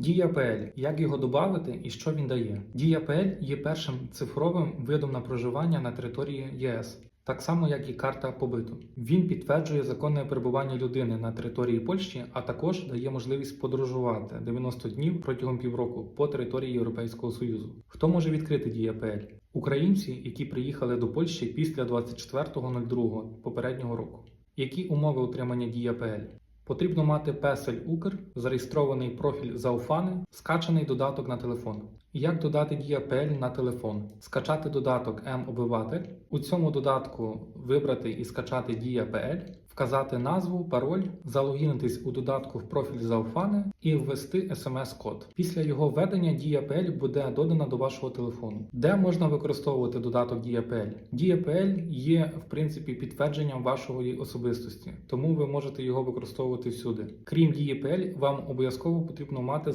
Дія.ПЛ. Як його додати і що він дає? Дія.ПЛ є першим цифровим видом на проживання на території ЄС. Так само, як і карта побиту. Він підтверджує законне перебування людини на території Польщі, а також дає можливість подорожувати 90 днів протягом півроку по території Європейського Союзу. Хто може відкрити Дія.ПЛ? Українці, які приїхали до Польщі після 24.02 попереднього року. Які умови отримання Дія.ПЛ? Потрібно мати песель Укр, зареєстрований профіль Зауфани, скачаний додаток на телефон. Як додати Дія.ПЛ на телефон? Скачати додаток М-Обиватель. У цьому додатку вибрати і скачати Дія.ПЛ, вказати назву, пароль, залогінитись у додатку в профіль Зауфани і ввести смс-код. Після його введення Дія.ПЛ буде додана до вашого телефону. Де можна використовувати додаток Дія.ПЛ? Дія.ПЛ є в принципі підтвердженням вашої особистості, тому ви можете його використовувати всюди. Крім Дія.ПЛ, вам обов'язково потрібно мати